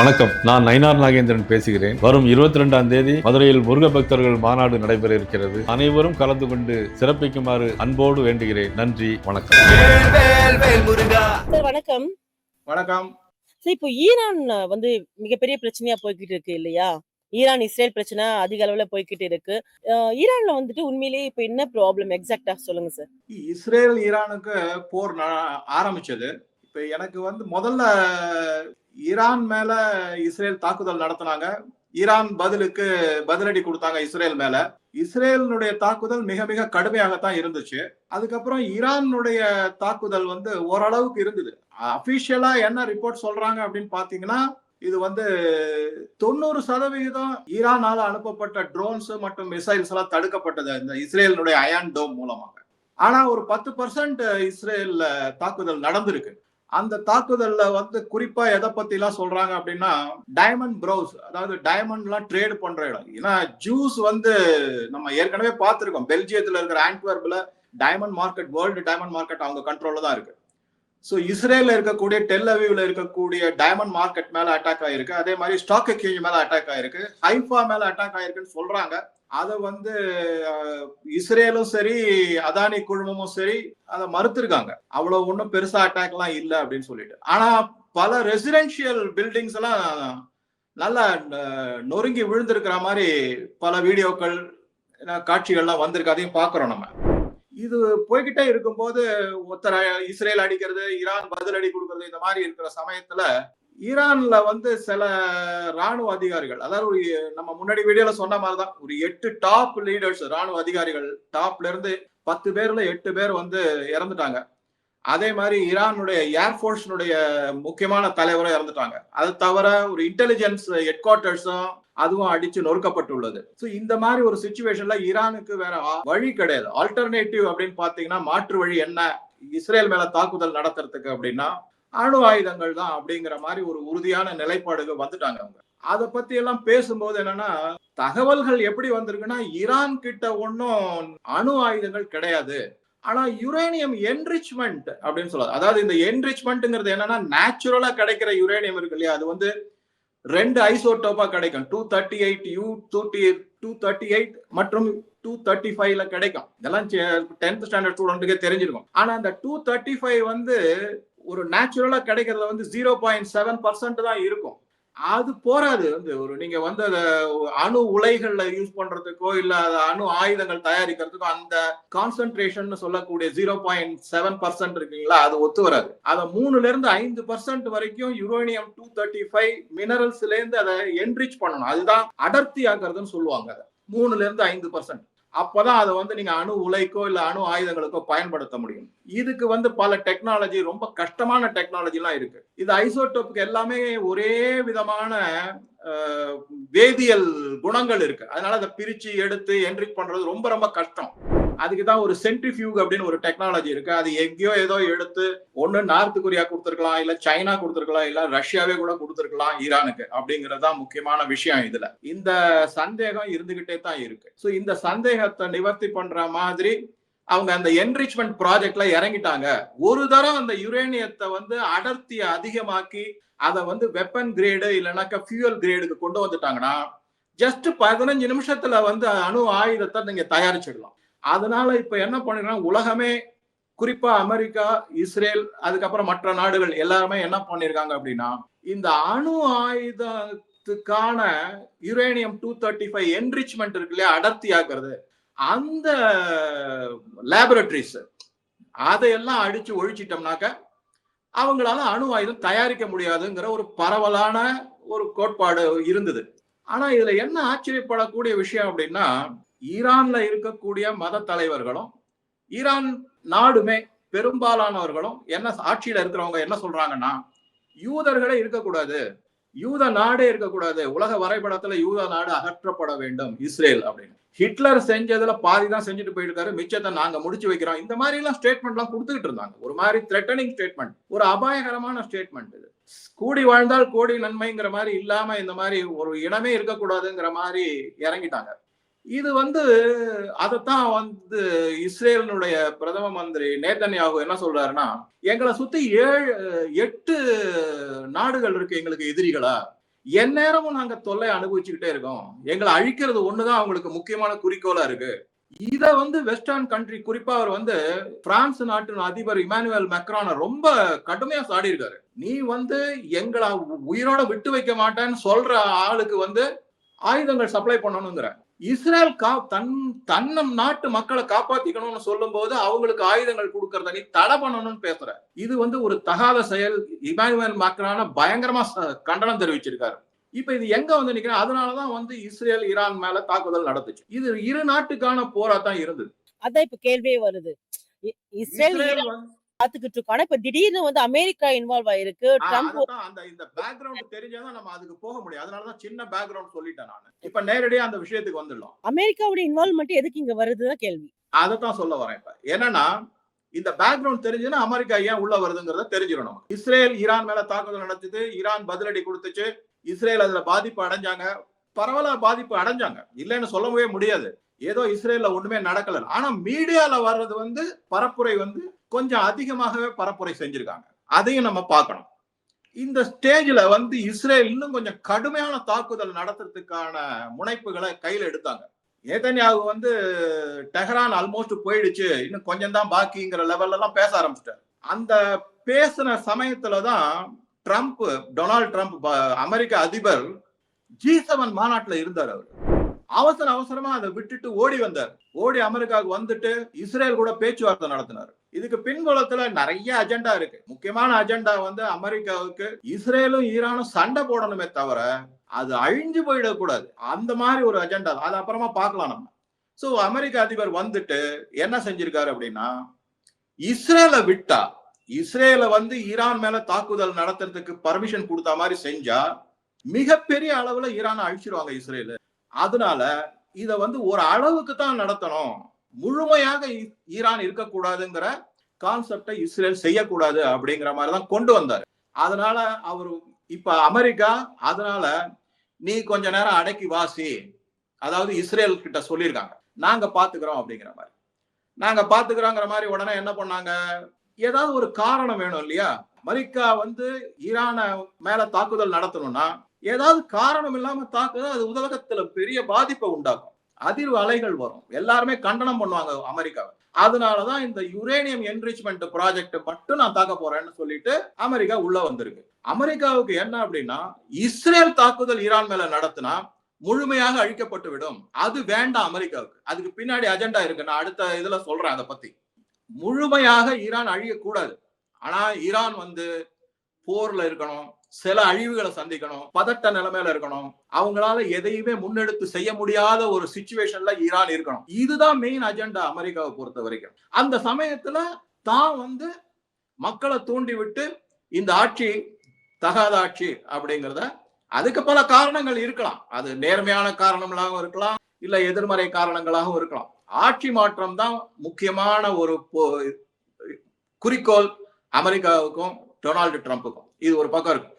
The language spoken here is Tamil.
வணக்கம். நான் நயினார் நாகேந்திரன் பேசுகிறேன். வரும் இருபத்தி ரெண்டாம் தேதி மதுரையில் முருக பக்தர்கள் மாநாடு நடைபெற இருக்கிறது. அனைவரும் கலந்து கொண்டு சிறப்பிக்குமாறு அன்போடு வேண்டுகிறேன். நன்றி வணக்கம். வணக்கம். வணக்கம். சார் இப்போ ஈரான் வந்து மிகப்பெரிய பிரச்சனையா போய்கிட்டு இருக்கு இல்லையா? ஈரான் இஸ்ரேல் பிரச்சனை அதிக அளவுல போய்கிட்டு இருக்கு. ஈரான்ல வந்துட்டு உண்மையிலேயே இப்போ என்ன ப்ராப்ளம் எக்ஸாக்டா சொல்லுங்க சார் இஸ்ரேல் ஈரானுக்கு போர் ஆரம்பிச்சது. இப்ப எனக்கு வந்து முதல்ல ஈரான் மேல இஸ்ரேல் தாக்குதல் நடத்தினாங்க. ஈரான் பதிலுக்கு பதிலடி கொடுத்தாங்க இஸ்ரேல் மேல. இஸ்ரேலினுடைய தாக்குதல் மிக மிக கடுமையாகத்தான் இருந்துச்சு. அதுக்கப்புறம் ஈரானுடைய தாக்குதல் வந்து ஓரளவுக்கு இருந்தது. அபிஷியலா என்ன ரிப்போர்ட் சொல்றாங்க அப்படின்னு பாத்தீங்கன்னா இது வந்து தொண்ணூறு சதவிகிதம் ஈரானால அனுப்பப்பட்ட ட்ரோன்ஸ் மற்றும் மிசைல்ஸ் எல்லாம் தடுக்கப்பட்டது இந்த இஸ்ரேலினுடைய அயான் டோம் மூலமாக. ஆனா ஒரு பத்து பர்சன்ட் இஸ்ரேல்ல தாக்குதல் நடந்திருக்கு. அந்த தாக்குதல்ல வந்து குறிப்பா எதை பத்தி எல்லாம் சொல்றாங்க அப்படின்னா டைமண்ட் ப்ரௌஸ் அதாவது டைமண்ட் எல்லாம் ட்ரேட் பண்ற இடம். ஏன்னா ஜூஸ் வந்து நம்ம ஏற்கனவே பார்த்திருக்கோம். பெல்ஜியத்துல இருக்கிற ஆண்ட்வர்ப்ல diamond market world diamond market அவங்க கண்ட்ரோல்ல தான் இருக்கு. ஸோ இஸ்ரேல இருக்கக்கூடிய டெல் இருக்கக்கூடிய டைமண்ட் மார்க்கெட் மேல அட்டாக் ஆயிருக்கு. அதே மாதிரி ஸ்டாக் எக்ஸ்சேஞ்ச் மேல அட்டாக் ஆயிருக்கு. ஹைஃபா மேல அட்டாக் ஆயிருக்குன்னு சொல்றாங்க. அதை வந்து இஸ்ரேலும் சரி அதானி குழுமமும் சரி அதை மறுத்திருக்காங்க. அவ்வளவு ஒன்றும் பெருசா அட்டாக் எல்லாம் இல்லை அப்படின்னு சொல்லிட்டு. ஆனா பல ரெசிடென்ஷியல் பில்டிங்ஸ் எல்லாம் நல்லா நொறுங்கி விழுந்திருக்கிற மாதிரி பல வீடியோக்கள் காட்சிகள்லாம் வந்திருக்கு. அதையும் பார்க்குறோம் நம்ம. இது போய்கிட்டே இருக்கும்போது ஒருத்தர் இஸ்ரேல் அடிக்கிறது ஈரான் பதிலடி கொடுக்கறது இந்த மாதிரி இருக்கிற சமயத்துல ஈரான்ல வந்து சில ராணுவ அதிகாரிகள் அதாவது ஒரு நம்ம முன்னாடி வீடியோல சொன்ன மாதிரிதான் ஒரு எட்டு டாப் லீடர்ஸ் ராணுவ அதிகாரிகள் டாப்ல இருந்து பத்து பேர்ல எட்டு பேர் வந்து இறந்துட்டாங்க. அதே மாதிரி ஈரானுடைய ஏர்ஃபோர்ஸினுடைய முக்கியமான தலைவரும் இறந்துட்டாங்க. அது தவிர ஒரு இன்டெலிஜென்ஸ் ஹெட் குவார்ட்டர்ஸும் அதுவும் அடிச்சு நொறுக்கப்பட்டுள்ளது. ஸோ இந்த மாதிரி ஒரு சுச்சுவேஷன்ல ஈரானுக்கு வேற வழி கிடையாது. ஆல்டர்னேட்டிவ் அப்படின்னு பாத்தீங்கன்னா மாற்று வழி என்ன? இஸ்ரேல் மேல தாக்குதல் நடத்துறதுக்கு அப்படின்னா அணு ஆயுதங்கள் தான் அப்படிங்கிற மாதிரி ஒரு உறுதியான நிலைப்பாடுக்கு வந்துட்டாங்க அவங்க. அதை பத்தி எல்லாம் பேசும்போது என்னன்னா தகவல்கள் எப்படி வந்திருக்குன்னா ஈரான் கிட்ட ஒன்றும் அணு ஆயுதங்கள் கிடையாது. ஆனா யுரேனியம் என்ரிச்மெண்ட் அப்படின்னு சொல்லுவாங்க. அதாவது இந்த என்ரிச்மெண்ட்ங்கிறது என்னன்னா நேச்சுரலா கிடைக்கிற யுரேனியம் இருக்கு இல்லையா? அது வந்து ரெண்டு ஐசோட்டோப்பா கிடைக்கும். Two thirty eight U duty two thirty eight மற்றும் டூ தேர்ட்டி ஃபைவ்ல கிடைக்கும். இதெல்லாம் டென்த் ஸ்டாண்டர்ட் ஸ்டூடெண்ட்டுக்கே தெரிஞ்சிருக்கும். ஆனா அந்த டூ தேர்ட்டி ஃபைவ் வந்து ஒரு நேச்சுரலா கிடைக்கிறதுல வந்து ஜீரோ பாயிண்ட் செவன் பர்சன்ட் தான் இருக்கும். அது போராது வந்து ஒரு நீங்க வந்து அதை அணு உலைகள்ல யூஸ் பண்றதுக்கோ இல்ல அணு ஆயுதங்கள் தயாரிக்கிறதுக்கோ அந்த கான்சென்ட்ரேஷன் சொல்லக்கூடிய ஜீரோ பாயிண்ட் செவன் பர்சன்ட் இருக்குங்களா அது ஒத்து வராது. அதை மூணுல இருந்து ஐந்து பர்சன்ட் வரைக்கும் யுரோனியம் டூ தேர்ட்டி ஃபைவ் மினரல்ஸ்ல இருந்து அதை என்ரிச் பண்ணணும். அதுதான் அடர்த்தி ஆக்குறதுன்னு சொல்லுவாங்க அதை. மூணுல இருந்து ஐந்து பர்சன்ட் அப்பதான் அதை வந்து நீங்க அணு உலைக்கோ இல்ல அணு ஆயுதங்களுக்கோ பயன்படுத்த முடியும். இதுக்கு வந்து பல டெக்னாலஜி ரொம்ப கஷ்டமான டெக்னாலஜி எல்லாம் இருக்கு. இது ஐசோடோப்புக்கு எல்லாமே ஒரே விதமான வேதியியல் குணங்கள் இருக்கு. அதனால அதை பிரிச்சு எடுத்து என்ரிச் பண்றது ரொம்ப ரொம்ப கஷ்டம். அதுக்கு தான் ஒரு சென்ட்ரிஃபியூக் அப்படின்னு ஒரு டெக்னாலஜி இருக்கு. அது எங்கேயோ ஏதோ எடுத்து ஒன்னு நார்த் கொரியா கொடுத்துருக்கலாம் இல்ல சைனா கொடுத்துருக்கலாம் இல்ல ரஷ்யாவே கூட கொடுத்துருக்கலாம் ஈரானுக்கு அப்படிங்கிறது தான் முக்கியமான விஷயம் இதுல. இந்த சந்தேகம் இருந்துகிட்டே தான் இருக்கு. ஸோ இந்த சந்தேகத்தை நிவர்த்தி பண்ற மாதிரி அவங்க அந்த என்ரிச்மெண்ட் ப்ராஜெக்ட்ல இறங்கிட்டாங்க. ஒரு தரம் அந்த யுரேனியத்தை வந்து அடர்த்தியை அதிகமாக்கி அதை வந்து வெப்பன் கிரேடு இல்லைனாக்கா ஃபியூயல் கிரேடுக்கு கொண்டு வந்துட்டாங்கன்னா ஜஸ்ட் பதினஞ்சு நிமிஷத்துல வந்து அணு ஆயுதத்தை நீங்க தயாரிச்சிடலாம். அதனால இப்ப என்ன பண்ணிருக்காங்க உலகமே குறிப்பா அமெரிக்கா இஸ்ரேல் அதுக்கப்புறம் மற்ற நாடுகள் எல்லாருமே என்ன பண்ணிருக்காங்க அப்படின்னா இந்த அணு ஆயுதத்துக்கான uranium two thirty five enrichment இருக்கு இல்லையா அடர்த்தி ஆக்குறது அந்த லேபரட்டரிஸ் அதையெல்லாம் அடிச்சு ஒழிச்சிட்டோம்னாக்க அவங்களால அணு ஆயுதம் தயாரிக்க முடியாதுங்கிற ஒரு பரவலான ஒரு கோட்பாடு இருந்தது. ஆனா இதுல என்ன ஆச்சரியப்படக்கூடிய விஷயம் அப்படின்னா ஈரான்ல இருக்கக்கூடிய மத தலைவர்களும் ஈரான் நாடுமே பெரும்பாலானவர்களும் என்ன ஆட்சியில இருக்கிறவங்க என்ன சொல்றாங்கன்னா யூதர்களே இருக்கக்கூடாது. யூத நாடே இருக்கக்கூடாது. உலக வரைபடத்துல யூத நாடு அகற்றப்பட வேண்டும். இஸ்ரேல் அப்படின்னு. ஹிட்லர் செஞ்சதுல பாதி தான் செஞ்சுட்டு போயிருக்காரு. மிச்சத்தை நாங்க முடிச்சு வைக்கிறோம். இந்த மாதிரி எல்லாம் ஸ்டேட்மெண்ட் எல்லாம் கொடுத்துக்கிட்டு இருந்தாங்க. ஒரு மாதிரி த்ரெட்டனிங் ஸ்டேட்மெண்ட் ஒரு அபாயகரமான ஸ்டேட்மெண்ட் இது. கூடி வாழ்ந்தால் கோடி நன்மைங்கிற மாதிரி இல்லாம இந்த மாதிரி ஒரு இனமே இருக்கக்கூடாதுங்கிற மாதிரி இறங்கிட்டாங்க. இது வந்து அதைத்தான் வந்து இஸ்ரேலினுடைய பிரதம மந்திரி நேதன்யாகு என்ன சொல்றாருன்னா எங்களை சுத்தி ஏழு எட்டு நாடுகள் இருக்கு எங்களுக்கு எதிரிகளா. எந்நேரமும் நாங்க தொல்லை அனுபவிச்சுக்கிட்டே இருக்கோம். எங்களை அழிக்கிறது ஒண்ணுதான் அவங்களுக்கு முக்கியமான குறிக்கோளா இருக்கு. இத வந்து வெஸ்டர்ன் கண்ட்ரி குறிப்பா அவர் வந்து பிரான்ஸ் நாட்டின் அதிபர் இமானுவேல் மெக்ரான ரொம்ப கடுமையா சாடி இருக்காரு நீ வந்து எங்களை உயிரோட விட்டு வைக்க மாட்டேன்னு சொல்ற ஆளுக்கு வந்து ஆயுதங்கள் சப்ளை பண்ணணுங்கிற. இஸ்ரேல் கா தன் தன்னம் நாட்டு மக்களை காப்பாத்திக்கணும்னு சொல்லும் போது அவங்களுக்கு ஆயுதங்கள் கொடுக்கறத நீ தடை பண்ணணும்னு பேசுற. இது வந்து ஒரு தகாத செயல். இமானுவேல் மேக்ரான பயங்கரமா கண்டனம் தெரிவிச்சிருக்காரு. இப்ப இது எங்க வந்து நிக்கிறேன் அதனாலதான் வந்து இஸ்ரேல் ஈரான் மேல தாக்குதல் நடந்துச்சு. இது இரு நாட்டுக்கான போரா தான் இருந்தது. அதான் இப்ப கேள்வியே வருது. இஸ்ரேல் பாத்துக்கிட்டு இருக்கோம் ஆனா இப்ப திடீர்னு வந்து அமெரிக்கா இன்வால்வ் ஆயிருக்கு. ட்ரம்ப் அந்த இந்த பேக்ரவுண்ட் தெரிஞ்சாதான் நம்ம அதுக்கு போக முடியும். அதனாலதான் சின்ன பேக்ரவுண்ட் சொல்லிட்டேன் நான். இப்ப நேரடியா அந்த விஷயத்துக்கு வந்துடலாம். அமெரிக்காவோட இன்வால்வ்மெண்ட் எதுக்கு இங்க வருதுதான் கேள்வி. அதைத்தான் சொல்ல வரேன் இப்ப. என்னன்னா இந்த பேக்ரவுண்ட் தெரிஞ்சுன்னா அமெரிக்கா ஏன் உள்ள வருதுங்கிறத தெரிஞ்சிடும் நமக்கு. இஸ்ரேல் ஈரான் மேல தாக்குதல் நடத்துது. ஈரான் பதிலடி கொடுத்துச்சு. இஸ்ரேல் அதுல பாதிப்பு அடைஞ்சாங்க. பரவலா பாதிப்பு அடைஞ்சாங்க. இல்லைன்னு சொல்லவே முடியாது. ஏதோ இஸ்ரேல்ல ஒண்ணுமே நடக்கல. ஆனா மீடியால வர்றது வந்து பரப்புரை வந்து கொஞ்சம் அதிகமாகவே பரப்புரை செஞ்சிருக்காங்க. அதையும் நம்ம பார்க்கணும். இந்த ஸ்டேஜ்ல வந்து இஸ்ரேல் இன்னும் கொஞ்சம் கடுமையான தாக்குதல் நடத்துறதுக்கான முனைப்புகளை கையில எடுத்தாங்க. நேதன்யாகு வந்து டெஹரான் ஆல்மோஸ்ட் போயிடுச்சு. இன்னும் கொஞ்சம் தான் பாக்கிங்கிற லெவல்ல எல்லாம் பேச ஆரம்பிச்சிட்டாரு. அந்த பேசின சமயத்துல தான் ட்ரம்ப் டொனால்ட் ட்ரம்ப் அமெரிக்க அதிபர் ஜி செவன் மாநாட்டில் இருந்தார் அவர். அவசர அவசரமா அதை விட்டுட்டு ஓடி வந்தார். ஓடி அமெரிக்காவுக்கு வந்துட்டு இஸ்ரேல் கூட பேச்சுவார்த்தை நடத்தினார். இதுக்கு பின்புலத்துல நிறைய அஜெண்டா இருக்கு. முக்கியமான அஜெண்டா வந்து அமெரிக்காவுக்கு இஸ்ரேலும் ஈரானும் சண்டை போடணுமே தவிர அது அழிஞ்சு போயிடக்கூடாது. அந்த மாதிரி ஒரு அஜெண்டா அது அப்புறமா பார்க்கலாம் நம்ம. ஸோ அமெரிக்க அதிபர் வந்துட்டு என்ன செஞ்சிருக்காரு அப்படின்னா இஸ்ரேலை விட்டா இஸ்ரேலை வந்து ஈரான் மேல தாக்குதல் நடத்துறதுக்கு பர்மிஷன் கொடுத்த மாதிரி செஞ்சா மிகப்பெரிய அளவுல ஈரானை அழிச்சிருவாங்க இஸ்ரேலு. அதனால இத வந்து ஒரு அளவுக்கு தான் நடத்தணும். முழுமையாக ஈ- ஈரான் இருக்கக்கூடாதுங்கிற கான்செப்டை இஸ்ரேல் செய்யக்கூடாது அப்படிங்கிற மாதிரி தான் கொண்டு வந்தார். அதனால அவர் இப்ப அமெரிக்கா அதனால நீ கொஞ்ச நேரம் அடக்கி வாசி அதாவது இஸ்ரேல் கிட்ட சொல்லியிருக்காங்க. நாங்க பாத்துக்கிறோம் அப்படிங்கிற மாதிரி. நாங்க பாத்துக்கிறோங்கிற மாதிரி உடனே என்ன பண்ணாங்க? ஏதாவது ஒரு காரணம் வேணும் இல்லையா? அமெரிக்கா வந்து ஈரான மேல தாக்குதல் நடத்தணும்னா ஏதாவது காரணம் இல்லாம தாக்குதல் அது உலகத்துல பெரிய பாதிப்பை உண்டாக்கும். அதிர்வு அலைகள் வரும். எல்லாருமே கண்டனம் பண்ணுவாங்க அமெரிக்காவை. அதனாலதான் இந்த யுரேனியம் என்ரிச்மெண்ட் ப்ராஜெக்ட் மட்டும் நான் தாக்க போறேன்னு சொல்லிட்டு அமெரிக்கா உள்ள வந்திருக்கு. அமெரிக்காவுக்கு என்ன அப்படின்னா இஸ்ரேல் தாக்குதல் ஈரான் மேல நடத்தினா முழுமையாக அழிக்கப்பட்டு விடும். அது வேண்டாம் அமெரிக்காவுக்கு. அதுக்கு பின்னாடி அஜெண்டா இருக்கு. நான் அடுத்த இதுல சொல்றேன் அதை பத்தி. முழுமையாக ஈரான் அழியக்கூடாது. ஆனா ஈரான் வந்து போர்ல இருக்கணும். சில அழிவுகளை சந்திக்கணும் பதட்ட நிலைமையில இருக்கணும். அவங்களால எதையுமே முன்னெடுத்து செய்ய முடியாத ஒரு சுச்சுவேஷன்ல ஈரான் இருக்கணும். இதுதான் மெயின் அஜெண்டா அமெரிக்காவை பொறுத்த வரைக்கும். அந்த சமயத்துல தான் வந்து மக்களை தூண்டி விட்டு இந்த ஆட்சி தகாத ஆட்சி அப்படிங்கிறத அதுக்கு பல காரணங்கள் இருக்கலாம். அது நேர்மையான காரணங்களாகவும் இருக்கலாம் இல்ல எதிர்மறை காரணங்களாகவும் இருக்கலாம். ஆட்சி மாற்றம் தான் முக்கியமான ஒரு குறிக்கோள் அமெரிக்காவுக்கும் டொனால்டு ட்ரம்ப்புக்கும். இது ஒரு பக்கம் இருக்கும்